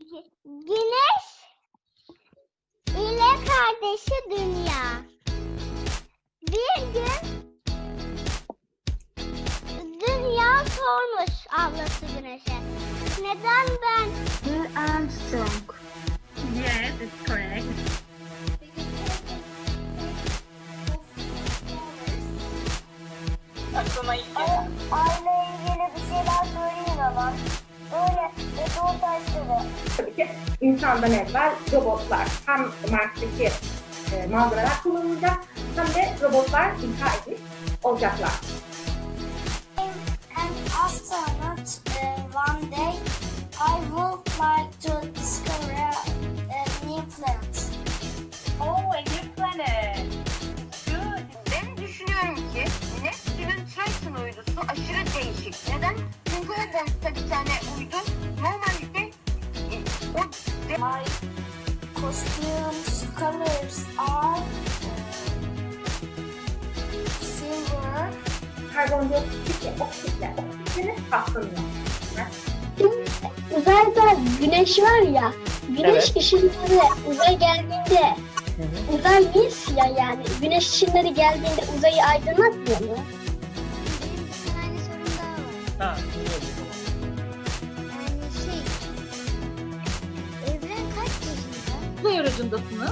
Güneş ile kardeşi Dünya. Bir gün Dünya sormuş ablası Güneş'e. Neden ben Neil Armstrong. Yes, it's correct. Aklıma ilk gelen. Aile ilgili bir şeyler söyleyin ama. Böyle röportajları. Tabii ki insandan evvel robotlar hem Mars'taki e, malzemeler kullanılacak hem de robotlar inşa edilmiş olacaklar. an astronaut uh, one day. I would like to discover a new planet. Oh, a new planet. Good. Ben düşünüyorum ki Neptün'ün Triton uydusu aşırı değişik. Neden? Çünkü o boyutta bir tane My costumes colors are silver. Karbondioksit oksitle oksitlenir katlanıyor. Uzayda güneş var ya, güneş ışınları uzay geldiğinde uzay niye siyah yani? Güneş ışınları geldiğinde uzayı aydınlatmıyor mu? Benim bir tane sorum daha var. Ha, dinliyorum. Uzay aracındasınız.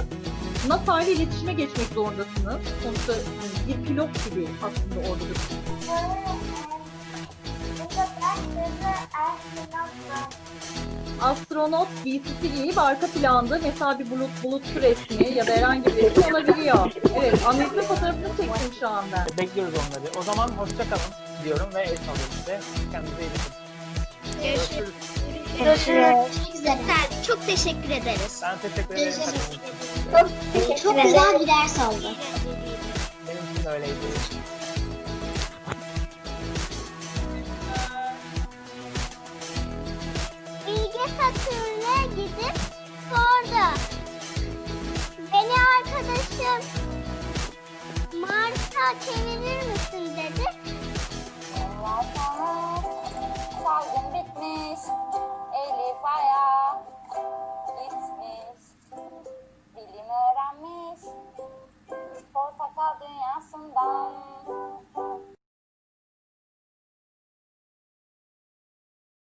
NASA ile iletişime geçmek zorundasınız. Sonuçta hani bir pilot gibi aslında orada da. Astronot giysisi giyip arka planda mesela bir bulut bulutçu resmi ya da herhangi bir resim olabiliyor. Evet, Amerika fotoğrafını çektim şu an ben. Bekliyoruz onları. O zaman hoşça kalın diyorum ve el salıyorum size. Kendinize iyi bakın. Görüşürüz. Görüşürüz. Güzel. Çok teşekkür ederiz. Ben teşekkür ederim. Katıldığınız için. Çok güzel bir ders oldu. Benim için de öyleydi. Bilge Satürn'e gidip sordu. Beni arkadaşım Mars'a çevirir misin